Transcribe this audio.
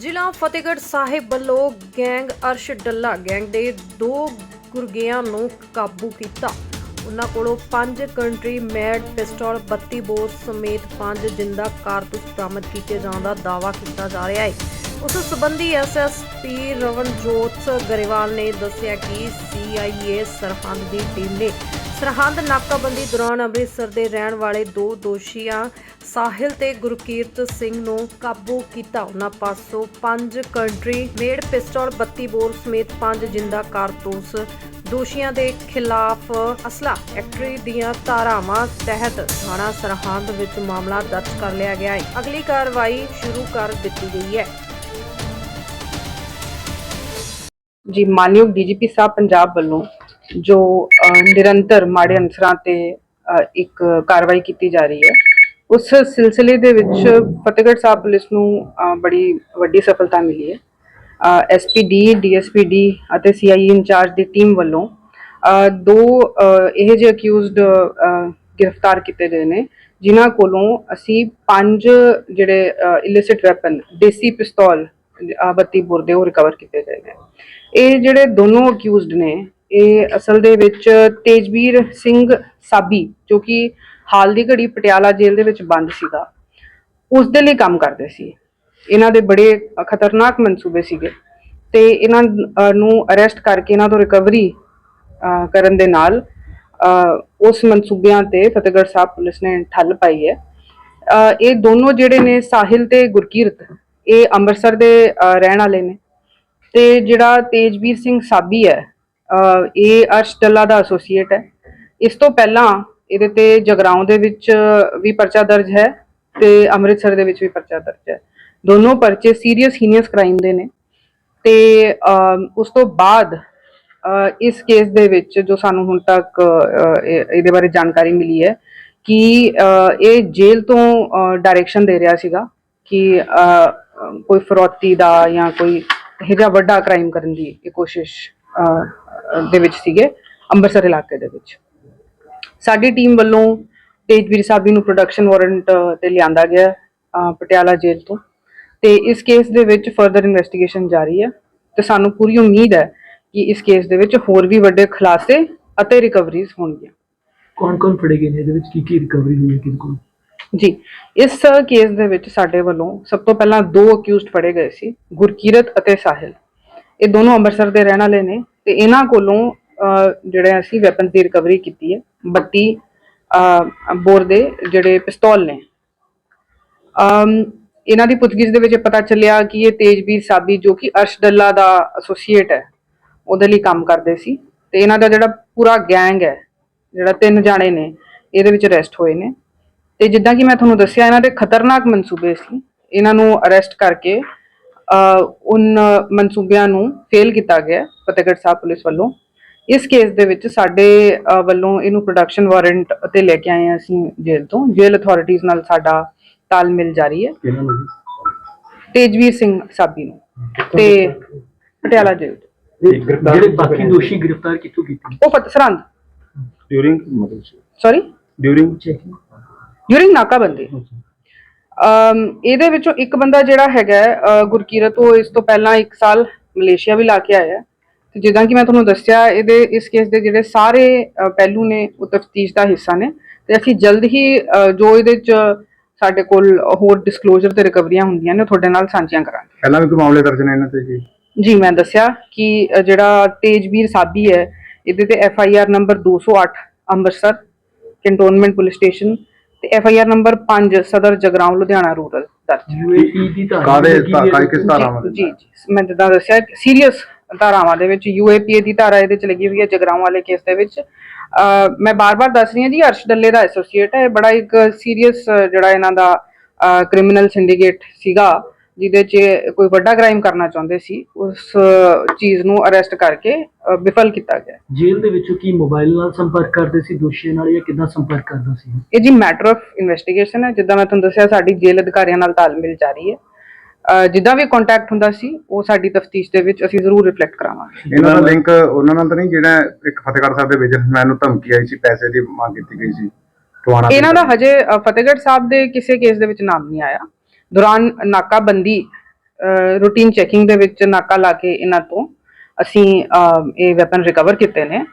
ਜ਼ਿਲ੍ਹਾ ਫਤਿਹਗੜ੍ਹ ਸਾਹਿਬ ਵੱਲੋਂ gang Arsh Dalla gang ਦੇ ਦੋ ਗੁਰਗਿਆਂ ਨੂੰ ਕਾਬੂ ਕੀਤਾ। ਉਹਨਾਂ ਕੋਲੋਂ ਪੰਜ ਕੰਟਰੀ ਮੈਡ ਪਿਸਟਲ 32 ਬੋਰ ਸਮੇਤ ਪੰਜ ਜਿੰਦਾ ਕਾਰਤੂਸ ਬਰਾਮਦ ਕੀਤੇ ਜਾਣ ਦਾ ਦਾਅਵਾ ਕੀਤਾ ਜਾ ਰਿਹਾ ਹੈ। ਉਸ ਸੰਬੰਧੀ ਐਸਐਸਪੀ ਰਵਨਜੋਤ ਗਰੇਵਾਲ ਨੇ ਦੱਸਿਆ ਕਿ ਸੀਆਈਏ ਸਰਹੰਦ ਦੀ ਟੀਮ ਨੇ ਸਰਹੰਦ ਨਾਕਾਬੰਦੀ ਦੌਰਾਨ ਅੰਮ੍ਰਿਤਸਰ ਦੇ ਰਹਿਣ ਵਾਲੇ ਦੋ ਦੋਸ਼ੀਆਂ ਸਾਹਿਲ ਤੇ ਗੁਰਕੀਰਤ ਸਿੰਘ ਨੂੰ ਕਾਬੂ ਕੀਤਾ। ਉਹਨਾਂ ਪਾਸੋਂ ਪੰਜ ਕੰਟਰੀ ਮੇਡ ਪਿਸਟਲ 32 ਬੋਰ ਸਮੇਤ ਪੰਜ ਜਿੰਦਾ ਕਾਰਤੂਸ ਦੋਸ਼ੀਆਂ ਦੇ ਖਿਲਾਫ ਅਸਲਾ। ਐਕਟਰੀ ਦੀਆਂ ਧਾਰਾਵਾਂ ਤਹਿਤ ਥਾਣਾ ਸਰਹੰਦ ਵਿੱਚ ਮਾਮਲਾ ਦਰਜ ਕਰ ਲਿਆ ਗਿਆ ਹੈ। ਅਗਲੀ ਕਾਰਵਾਈ ਸ਼ੁਰੂ ਕਰ ਦਿੱਤੀ ਗਈ ਹੈ। ਜੀ, ਮਾਨਯੋਗ ਡੀਜੀਪੀ ਸਾਹਿਬ, ਪੰਜਾਬ ਵੱਲੋਂ ਜੋ ਨਿਰੰਤਰ ਮਾੜੇ ਅਨਸਰਾਂ ਤੇ ਇੱਕ ਕਾਰਵਾਈ ਕੀਤੀ ਜਾ ਰਹੀ ਹੈ। ਉਸ ਸਿਲਸਿਲੇ ਦੇ ਵਿੱਚ ਫਤਿਹਗੜ੍ਹ ਸਾਹਿਬ ਪੁਲਿਸ ਨੂੰ ਬੜੀ ਵੱਡੀ ਸਫਲਤਾ ਮਿਲੀ ਹੈ। ਐਸਪੀਡੀ ਡੀਐਸਪੀਡੀ ਅਤੇ ਸੀਆਈਏ ਇੰਚਾਰਜ ਦੀ ਟੀਮ ਵੱਲੋਂ ਦੋ ਅਹ, ਇਹੋ ਜਿਹੇ ਅਕਿਊਜ਼ਡ ਗ੍ਰਿਫਤਾਰ ਕੀਤੇ ਗਏ ਨੇ ਜਿਨ੍ਹਾਂ ਕੋਲੋਂ ਅਸੀਂ ਪੰਜ ਜਿਹੜੇ ਇਲਿਸਿਟ ਵੈਪਨ ਦੇਸੀ ਪਿਸਤੌਲ 32 ਬੋਰ ਦੇ ਉਹ ਰਿਕਵਰ ਕੀਤੇ ਗਏ ਨੇ। ਇਹ ਜਿਹੜੇ ਦੋਨੋਂ ਅਕਿਊਜ਼ਡ ਨੇ ਇਹ ਅਸਲ ਦੇ ਵਿੱਚ ਤੇਜਵੀਰ ਸਿੰਘ ਸਾਬੀ, ਜੋ ਕਿ ਹਾਲ ਦੀ ਘੜੀ ਪਟਿਆਲਾ ਜੇਲ੍ਹ ਦੇ ਵਿੱਚ ਬੰਦ ਸੀਗਾ, ਉਸ ਦੇ ਲਈ ਕੰਮ ਕਰਦੇ ਸੀ। ਇਹਨਾਂ ਦੇ ਬੜੇ ਖਤਰਨਾਕ ਮਨਸੂਬੇ ਸੀਗੇ ਤੇ ਇਹਨਾਂ ਨੂੰ ਅਰੈਸਟ ਕਰਕੇ ਇਹਨਾਂ ਤੋਂ ਰਿਕਵਰੀ ਕਰਨ ਦੇ ਨਾਲ ਉਸ ਮਨਸੂਬਿਆਂ ਤੇ ਫਤਿਹਗੜ੍ਹ ਸਾਹਿਬ ਪੁਲਿਸ ਨੇ ਠੱਲ ਪਾਈ ਹੈ। ਇਹ ਦੋਨੋਂ ਜਿਹੜੇ ਨੇ ਸਾਹਿਲ ਤੇ ਗੁਰਕੀਰਤ, ਇਹ ਅੰਮ੍ਰਿਤਸਰ ਦੇ ਰਹਿਣ ਵਾਲੇ ਨੇ। ਤੇ ਜਿਹੜਾ ਤੇਜਵੀਰ ਸਿੰਘ ਸਾਬੀ ਹੈ ਇਹ ਅਰਸ਼ ਡੱਲਾ ਦਾ ਐਸੋਸੀਏਟ ਹੈ। ਇਸ ਤੋਂ ਪਹਿਲਾਂ ਇਹਦੇ ਤੇ ਜਗਰਾਉਂ ਦੇ ਵਿੱਚ ਵੀ ਪਰਚਾ ਦਰਜ ਹੈ ਤੇ ਅੰਮ੍ਰਿਤਸਰ ਦੇ ਵਿੱਚ ਵੀ ਪਰਚਾ ਦਰਜ ਹੈ। ਦੋਨੋਂ ਪਰਚੇ ਸੀਰੀਅਸ ਹੀਨੀਅਸ ਕ੍ਰਾਈਮ ਦੇ ਨੇ। ਤੇ ਉਸ ਤੋਂ ਬਾਅਦ ਇਸ ਕੇਸ ਦੇ ਵਿੱਚ ਜੋ ਸਾਨੂੰ ਹੁਣ ਤੱਕ ਇਹਦੇ ਬਾਰੇ ਜਾਣਕਾਰੀ ਮਿਲੀ ਹੈ ਕਿ ਇਹ ਜੇਲ੍ਹ ਤੋਂ ਡਾਇਰੈਕਸ਼ਨ ਦੇ ਰਿਹਾ ਸੀਗਾ ਕਿ ਕੋਈ ਫਰੋਤੀ ਦਾ ਜਾਂ ਕੋਈ ਇਹੋ ਜਿਹਾ ਵੱਡਾ ਕ੍ਰਾਈਮ ਕਰਨ ਦੀ ਇਹ ਕੋਸ਼ਿਸ਼ ਦੇ ਵਿੱਚ ਸੀਗੇ ਅੰਮ੍ਰਿਤਸਰ ਇਲਾਕੇ ਦੇ ਵਿੱਚ। ਸਾਡੀ ਟੀਮ ਵੱਲੋਂ ਤੇਜਵੀਰ ਸਾਬੀ ਨੂੰ ਪ੍ਰੋਡਕਸ਼ਨ ਵਾਰੰਟ ਤੇ ਲਿਆਂਦਾ ਗਿਆ ਪਟਿਆਲਾ ਜੇਲ੍ਹ ਤੋਂ। ਤੇ ਇਸ ਕੇਸ ਦੇ ਵਿੱਚ ਫਰਦਰ ਇਨਵੈਸਟੀਗੇਸ਼ਨ ਜਾਰੀ ਹੈ ਤੇ ਸਾਨੂੰ ਪੂਰੀ ਉਮੀਦ ਹੈ ਕਿ ਇਸ ਕੇਸ ਦੇ ਵਿੱਚ ਹੋਰ ਵੀ ਵੱਡੇ ਖੁਲਾਸੇ ਅਤੇ ਰਿਕਵਰੀਜ਼ ਹੋਣਗੀਆਂ। ਕੌਣ ਕੌਣ ਫੜੇ ਗਏ ਨੇ? ਇਹਦੇ ਵਿੱਚ ਕੀ ਕੀ ਰਿਕਵਰੀ ਹੋਈ ਹੈ ਕੋਲ ਜੀ ਇਸ ਕੇਸ ਦੇ ਵਿੱਚ ਸਾਡੇ ਵੱਲੋਂ ਸਭ ਤੋਂ ਪਹਿਲਾਂ ਦੋ ਅਕਿਊਜ਼ਡ ਫੜੇ ਗਏ ਸੀ ਗੁਰਕੀਰਤ ਅਤੇ ਸਾਹਿਲ। ਇਹ ਦੋਨੋਂ ਅੰਮ੍ਰਿਤਸਰ ਦੇ ਰਹਿਣ ਵਾਲੇ ਨੇ। ਤੇ ਇਹਨਾਂ ਕੋਲੋਂ ਜਿਹੜੇ ਅਸੀਂ ਵੈਪਨ ਦੀ ਰਿਕਵਰੀ ਕੀਤੀ ਹੈ 32 ਬੋਰ ਦੇ ਜਿਹੜੇ ਪਿਸਤੌਲ ਨੇ। ਇਹਨਾਂ ਦੀ ਪੁੱਛਗਿੱਛ ਦੇ ਵਿੱਚ ਪਤਾ ਚੱਲਿਆ ਕਿ ਇਹ ਤੇਜਵੀਰ ਸਾਬੀ, ਜੋ ਕਿ ਅਰਸ਼ ਡੱਲਾ ਦਾ ਐਸੋਸੀਏਟ ਹੈ, ਉਹਦੇ ਲਈ ਕੰਮ ਕਰਦੇ ਸੀ। ਤੇ ਇਹਨਾਂ ਦਾ ਜਿਹੜਾ ਪੂਰਾ ਗੈਂਗ ਹੈ, ਜਿਹੜਾ ਤਿੰਨ ਜਾਣੇ ਨੇ, ਇਹਦੇ ਵਿੱਚ ਅਰੈਸਟ ਹੋਏ ਨੇ। ਤੇ ਜਿੱਦਾਂ ਕਿ ਮੈਂ ਤੁਹਾਨੂੰ ਦੱਸਿਆ, ਇਹਨਾਂ ਦੇ ਖਤਰਨਾਕ ਮਨਸੂਬੇ ਸੀ। ਇਹਨਾਂ ਨੂੰ ਅਰੈਸਟ ਕਰਕੇ ਉਨ ਮਨਸੂਬਿਆਂ ਨੂੰ ਫੇਲ ਕੀਤਾ ਗਿਆ ਫਤਿਹਗੜ੍ਹ ਸਾਹਿਬ ਪੁਲਿਸ ਵੱਲੋਂ। ਇਸ ਕੇਸ ਦੇ ਵਿੱਚ ਸਾਡੇ ਵੱਲੋਂ ਇਹਨੂੰ ਪ੍ਰੋਡਕਸ਼ਨ ਵਾਰੰਟ ਤੇ ਲੈ ਕੇ ਆਏ ਹਾਂ ਅਸੀਂ ਜੇਲ੍ਹ ਤੋਂ। ਜੇਲ੍ਹ ਅਥਾਰਟੀਜ਼ ਨਾਲ ਸਾਡਾ ਤਾਲਮੇਲ ਜਾਰੀ ਹੈ। ਤੇਜਵੀਰ ਸਿੰਘ ਸਾਬੀ ਨੂੰ ਤੇ ਪਟਿਆਲਾ ਜੇਲ੍ਹ। ਜਿਹੜੇ ਬਾਕੀ ਦੋਸ਼ੀ ਗ੍ਰਿਫਤਾਰ ਕਿੱਥੋਂ ਕੀਤੇ? ਉਹ ਫਤਿਹ ਸਰਹੰਦ। during ਮਤਲਬ ਸੌਰੀ during ਚੈਕਿੰਗ ਡਿਊਰਿੰਗ ਨਾਕਾਬੰਦੀ ਇਹਦੇ ਵਿੱਚੋਂ ਇੱਕ ਬੰਦਾ ਜਿਹੜਾ ਹੈਗਾ ਗੁਰਕੀਰਤ ਉਹ ਇਸ ਤੋਂ ਪਹਿਲਾਂ 1 ਸਾਲ ਮਲੇਸ਼ੀਆ ਵੀ ਲਾ ਕੇ ਆਇਆ। ਤੇ ਜਿੱਦਾਂ ਕਿ ਮੈਂ ਤੁਹਾਨੂੰ ਦੱਸਿਆ ਇਹਦੇ ਇਸ ਕੇਸ ਦੇ ਜਿਹੜੇ ਸਾਰੇ ਪਹਿਲੂ ਨੇ ਉਹ ਤਫਤੀਸ਼ ਦਾ ਹਿੱਸਾ ਨੇ। ਤੇ ਅਸੀਂ ਜਲਦ ਹੀ ਜੋ ਇਹਦੇ ਚ ਸਾਡੇ ਕੋਲ ਹੋਰ ਡਿਸਕਲੋਜ਼ਰ ਤੇ ਰਿਕਵਰੀਆਂ ਹੁੰਦੀਆਂ ਨੇ ਉਹ ਤੁਹਾਡੇ ਨਾਲ ਸਾਂਝੀਆਂ ਕਰਾਂਗੇ। ਪਹਿਲਾਂ ਵੀ ਕੋਈ ਮਾਮਲੇ ਦਰਜ ਨੇ ਇਹਨਾਂ ਤੇ ਜੀ? ਜੀ ਮੈਂ ਦੱਸਿਆ ਕਿ ਜਿਹੜਾ ਤੇਜਵੀਰ ਸਾਬੀ ਹੈ ਇਹਦੇ ਤੇ F I R number 208 Amritsar cantonment police station ਤੇ F I R number 5 Sadar Jagraon Ludhiana rural ਦਰਜ ਯੂਏਈ ਦੀ ਧਾਰਾ ਕਾਇ ਕਿਸ ਧਾਰਾਵਾਂ ਦੇ ਜੀ ਜੀ ਮੈਂ ਜਿੱਦਾਂ ਦੱਸਿਆ ਸੀਰੀਅਸ ਧਾਰਾਵਾਂ ਦੇ ਵਿੱਚ ਯੂਏਪੀਏ ਦੀ ਧਾਰਾ ਇਹਦੇ ਚ ਲੱਗੀ ਹੋਈ ਹੈ ਜਗਰਾਉਂ ਵਾਲੇ ਕੇਸ ਦੇ ਵਿੱਚ। ਅਹ ਮੈਂ ਬਾਰ-ਬਾਰ ਦੱਸ ਰਹੀ ਹਾਂ ਜੀ ਅਰਸ਼ ਡੱਲੇ ਦਾ ਐਸੋਸੀਏਟ ਹੈ। ਇਹ ਬੜਾ ਇੱਕ ਸੀਰੀਅਸ ਜਿਹੜਾ ਇਹਨਾਂ ਦਾ ਕ੍ਰਿਮੀਨਲ ਸਿੰਡੀਕੇਟ ਸੀਗਾ ਜਿਹਦੇ 'ਚ ਕੋਈ ਵੱਡਾ ਕ੍ਰਾਈਮ ਕਰਨਾ ਚਾਹੁੰਦੇ ਸੀ ਉਸ ਅਹ, ਚੀਜ਼ ਨੂੰ ਅਰੈਸਟ ਕਰਕੇ ਵਿਫਲ ਕੀਤਾ ਗਿਆ ਜੇਲ੍ਹ ਦੇ ਵਿੱਚੋਂ ਕੀ ਮੋਬਾਈਲ ਨਾਲ ਸੰਪਰਕ ਕਰਦੇ ਸੀ ਦੋਸ਼ੀਆਂ ਨਾਲ ਜਾਂ ਕਿੱਦਾਂ ਸੰਪਰਕ ਕਰਦਾ ਸੀ? ਇਹ ਜੀ ਮੈਟਰ ਆਫ ਇਨਵੈਸਟੀਗੇਸ਼ਨ ਹੈ। ਜਿੱਦਾਂ ਮੈਂ ਤੁਹਾਨੂੰ ਦੱਸਿਆ ਸਾਡੀ ਜੇਲ੍ਹ ਅਧਿਕਾਰੀਆਂ ਨਾਲ ਤਾਲਮੇਲ ਜਾਰੀ ਹੈ। ਅਹ, ਜਿੱਦਾਂ ਵੀ ਕੰਟੈਕਟ ਹੁੰਦਾ ਸੀ ਉਹ ਸਾਡੀ ਤਫਤੀਸ਼ ਦੇ ਵਿੱਚ ਅਸੀਂ ਜ਼ਰੂਰ ਰਿਫਲੈਕਟ ਕਰਾਵਾਂਗੇ। ਇਹਨਾਂ ਦਾ ਲਿੰਕ ਉਹਨਾਂ ਨਾਲ ਤਾਂ ਨਹੀਂ ਜਿਹੜਾ ਇੱਕ ਫਤਿਹਗੜ੍ਹ ਸਾਹਿਬ ਦੇ ਬਿਜ਼ਨਸਮੈਨ ਨੂੰ ਧਮਕੀ ਆਈ ਸੀ ਪੈਸੇ ਦੀ ਮੰਗ ਕੀਤੀ ਗਈ ਸੀ ਟਵਾਣਾ ਇਹਨਾਂ ਦਾ ਹਜੇ ਅ, ਫਤਿਹਗੜ੍ਹ ਸਾਹਿਬ ਦੇ ਕਿਸੇ ਕੇਸ ਦੇ ਵਿੱਚ ਨਾਮ ਨਹੀਂ ਆਇਆ। ਦੌਰਾਨ ਨਾਕਾਬੰਦੀ ਰੂਟੀਨ ਚੈਕਿੰਗ ਦੇ ਵਿੱਚ ਨਾਕਾ ਲਾ ਕੇ ਇਹਨਾਂ ਤੋਂ ਅਸੀਂ ਇਹ ਵੈਪਨ ਰਿਕਵਰ ਕੀਤੇ ਨੇ।